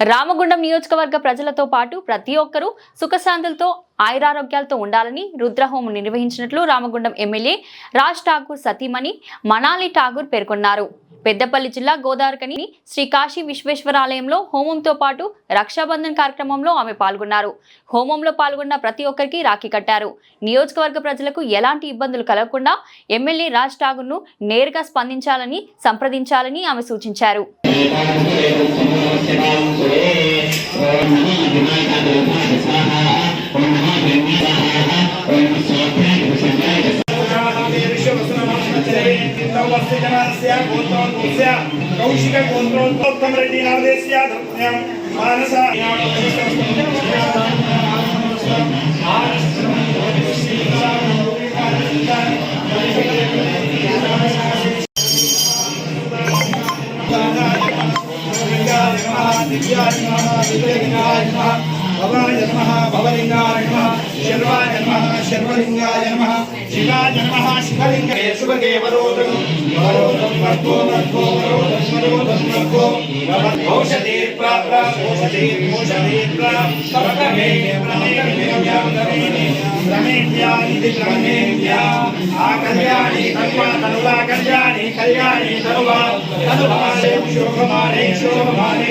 రామగుండం నియోజకవర్గ ప్రజలతో పాటు ప్రతి ఒక్కరూ సుఖశాంతులతో ఆయురారోగ్యాలతో ఉండాలని రుద్రహోమం నిర్వహించినట్లు రామగుండం ఎమ్మెల్యే రాజ్ ఠాకూర్ సతీమణి మనాలి ఠాగూర్ పేర్కొన్నారు. పెద్దపల్లి జిల్లా గోదావరికని శ్రీ కాశీ విశ్వేశ్వరాలయంలో హోమంతో పాటు రక్షాబంధన్ కార్యక్రమంలో ఆమె పాల్గొన్నారు హోమంలో పాల్గొన్న ప్రతి ఒక్కరికి రాఖీ కట్టారు నియోజకవర్గ ప్రజలకు ఎలాంటి ఇబ్బందులు కలగకుండా ఎమ్మెల్యే రాజ్ ఠాగూర్ను నేరుగా స్పందించాలని సంప్రదించాలని ఆమె సూచించారు ಶ್ರೀ ಗಣಸ್ಯ ಗೋತ್ರವಂತೋಸ್ಯ ಕೌಶಿಕ ಗೋತ್ರೋತ್ತಮ ರೆಡ್ಡಿ ನಾಮದೇಸ್ಯ ಧರ್ಮ್ಯಾಂ ಮಾನಸ ದಿವ್ಯಾಯ ನಮಃ ದಿವ್ಯಾಯ ನಮಃ భవాయ నమ భవలింగాయ నమ శర్వాయ నమ శర్వలింగాయ నమ శివాయ నమ శివలింగాయ శుభగే వరోధం వరోధం వర్గో వర్గో వరోధం వరోధం వర్గో. ఔషధి ప్రాప్త ఔషధి ఔషధి ప్రాప్త. రమేణ్యా ఇది రమేణ్యా ఆ కళ్యాణి కన్యా తనులా కళ్యాణి కళ్యాణి తనువా తనువా శోభమానే శోభమానే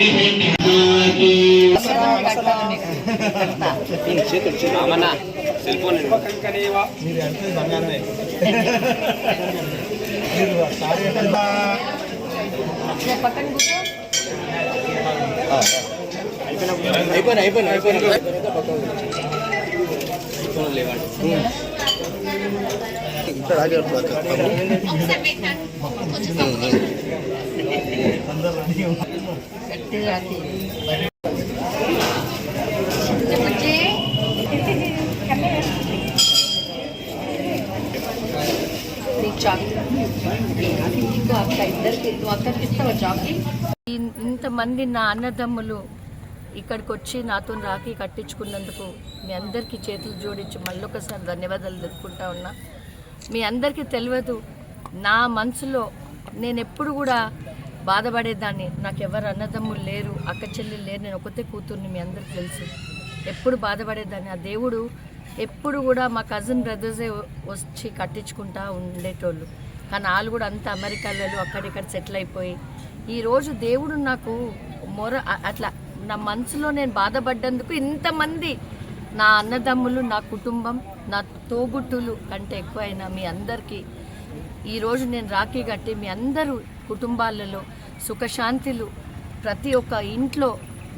రేమునే కూడా పట్టుకోండి అయిపోయినా అయిపోయినా అయిపోయినా ఇక్కడ ఆగి ఇన్- ఇంతమంది నా అన్నదమ్ములు ఇక్కడికి వచ్చి నాతో రాఖీ కట్టించుకున్నందుకు మీ అందరికీ చేతులు జోడించి మళ్ళొకసారి ధన్యవాదాలు తెలుపుకుంటా ఉన్నా. మీ అందరికీ తెలియదు నా మనసులో నేను ఎప్పుడు కూడా బాధపడేదాన్ని. నాకు ఎవరు అన్నదమ్ములు లేరు అక్క చెల్లెలు లేరు నేను ఒకతే కూతుర్ని మీ అందరికీ తెలుసు. ఎప్పుడు బాధపడేదాన్ని. ఆ దేవుడు ఎప్పుడు కూడా మా కజిన్ బ్రదర్సే వచ్చి కట్టించుకుంటా ఉండేటోళ్ళు. కానీ వాళ్ళు కూడా అంత అమెరికాలో అక్కడిక్కడ సెటిల్ అయిపోయి. ఈరోజు దేవుడు నాకు మొర అట్లా నా మనసులో నేను బాధపడ్డందుకు ఇంతమంది నా అన్నదమ్ములు నా కుటుంబం నా తోబుట్టులు కంటే ఎక్కువైన మీ అందరికీ ఈరోజు నేను రాఖీ కట్టి మీ అందరూ కుటుంబాలలో సుఖశాంతులు. ప్రతి ఒక్క ఇంట్లో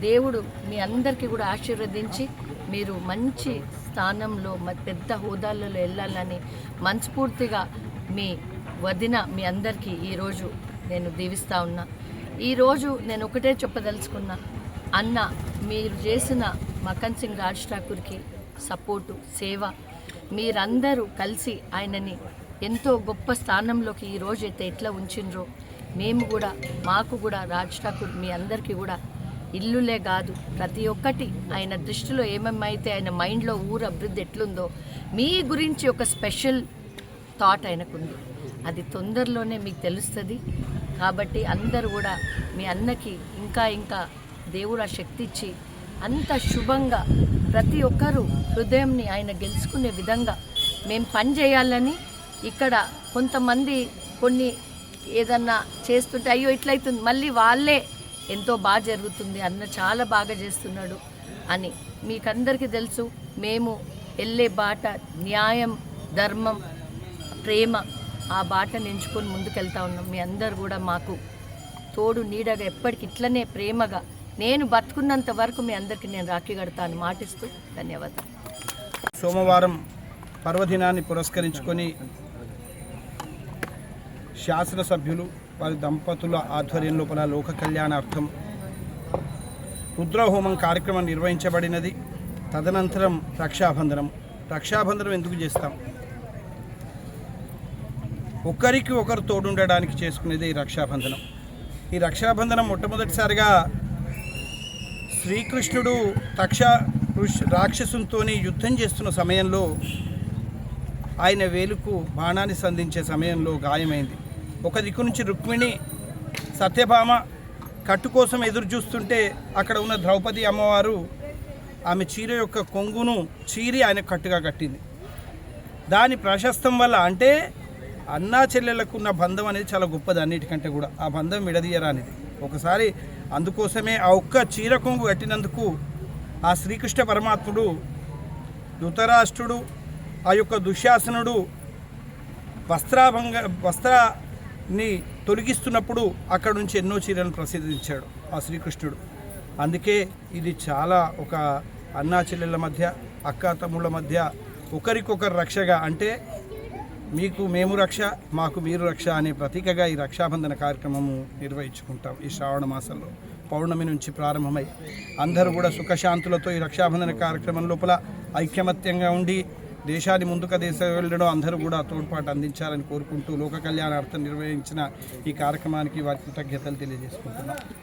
దేవుడు మీ అందరికీ కూడా ఆశీర్వదించి మీరు మంచి స్థానంలో పెద్ద హోదాలలో వెళ్ళాలని మనస్ఫూర్తిగా మీ వదిన మీ అందరికీ ఈరోజు నేను దీవిస్తా ఉన్నా. ఈరోజు నేను ఒకటే చెప్పదలుచుకున్నా. అన్న మీరు చేసిన మకన్ సింగ్ రాజ్ ఠాకూర్కి సపోర్టు సేవ మీరందరూ కలిసి ఆయనని ఎంతో గొప్ప స్థానంలోకి ఈరోజు అయితే ఎట్లా ఉంచిండ్రో మేము కూడా మాకు కూడా రాజ్ ఠాకూర్ మీ అందరికీ కూడా ఇల్లులే కాదు. ప్రతి ఒక్కటి ఆయన దృష్టిలో ఏమేమైతే ఆయన మైండ్లో ఊరు అభివృద్ధి ఎట్లుందో మీ గురించి ఒక స్పెషల్ థాట్ ఆయనకుంది. అది తొందరలోనే మీకు తెలుస్తుంది. కాబట్టి అందరు కూడా మీ అన్నకి ఇంకా ఇంకా దేవుడు ఆ శక్తి ఇచ్చి అంత శుభంగా ప్రతి ఒక్కరూ హృదయంని ఆయన గెలుచుకునే విధంగా మేము పని చేయాలని ఇక్కడ కొంతమంది కొన్ని ఏదన్నా చేస్తుంటే అయ్యో ఇట్లయితుంది మళ్ళీ వాళ్ళే ఎంతో బాగా జరుగుతుంది అన్న చాలా బాగా చేస్తున్నాడు అని మీకందరికీ తెలుసు మేము వెళ్ళే బాట న్యాయం ధర్మం ప్రేమ ఆ బాటను ఎంచుకొని ముందుకెళ్తా ఉన్నాం. మీ అందరు కూడా మాకు తోడు నీడగా ఎప్పటికి ఇట్లనే ప్రేమగా నేను బతుకున్నంత వరకు మీ అందరికీ నేను రాఖీ కడతాను మాటిస్తూ ధన్యవాదాలు. సోమవారం పర్వదినాన్ని పురస్కరించుకొని శాసనసభ్యులు వారి దంపతుల ఆధ్వర్యం లోపల లోక కళ్యాణార్థం రుద్రహోమం కార్యక్రమం నిర్వహించబడినది. తదనంతరం రక్షాబంధనం. రక్షాబంధనం ఎందుకు చేస్తాం? ఒకరికి ఒకరు తోడుండడానికి చేసుకునేది ఈ రక్షాబంధనం. ఈ రక్షాబంధనం మొట్టమొదటిసారిగా శ్రీకృష్ణుడు తక్ష రాక్షసునితో యుద్ధం చేస్తున్న సమయంలో ఆయన వేలుకు బాణాన్ని సంధించే సమయంలో గాయమైంది. ఒక దిక్కు నుంచి రుక్మిణి సత్యభామ కట్టు కోసం ఎదురు చూస్తుంటే అక్కడ ఉన్న ద్రౌపది అమ్మవారు ఆమె చీర యొక్క కొంగును చీరి ఆయన కట్టుగా కట్టింది. దాని ప్రశస్తం వల్ల అంటే అన్నా చెల్లెలకు ఉన్న బంధం అనేది చాలా గొప్పది అన్నిటికంటే కూడా. ఆ బంధం విడదీయరానిది. ఒకసారి అందుకోసమే ఆ ఒక్క చీర కొంగు కట్టినందుకు ఆ శ్రీకృష్ణ పరమాత్ముడు ధృతరాష్ట్రుడు ఆ యొక్క దుశ్శాసనుడు వస్త్రాభంగ ని తొలగిస్తున్నప్పుడు అక్కడ నుంచి ఎన్నో చీరలను ప్రసిద్ధించాడు ఆ శ్రీకృష్ణుడు. అందుకే ఇది చాలా ఒక అన్నా చెల్లెళ్ళ మధ్య అక్క తమ్ముళ్ళ మధ్య ఒకరికొకరు రక్షగా అంటే మీకు మేము రక్ష మాకు మీరు రక్ష అనే ప్రతీకగా ఈ రక్షాబంధన కార్యక్రమము నిర్వహించుకుంటాం ఈ శ్రావణ మాసంలో. పౌర్ణమి నుంచి ప్రారంభమై అందరూ కూడా సుఖశాంతులతో ఈ రక్షాబంధన కార్యక్రమం లోపల ఐక్యమత్యంగా ఉండి దేశాన్ని ముందుకు దేశ వెళ్ళడం అందరూ కూడా తోడ్పాటు అందించాలని కోరుకుంటూ లోక కళ్యాణార్థం నిర్వహించిన ఈ కార్యక్రమానికి వారి కృతజ్ఞతలు తెలియజేసుకుంటున్నాం.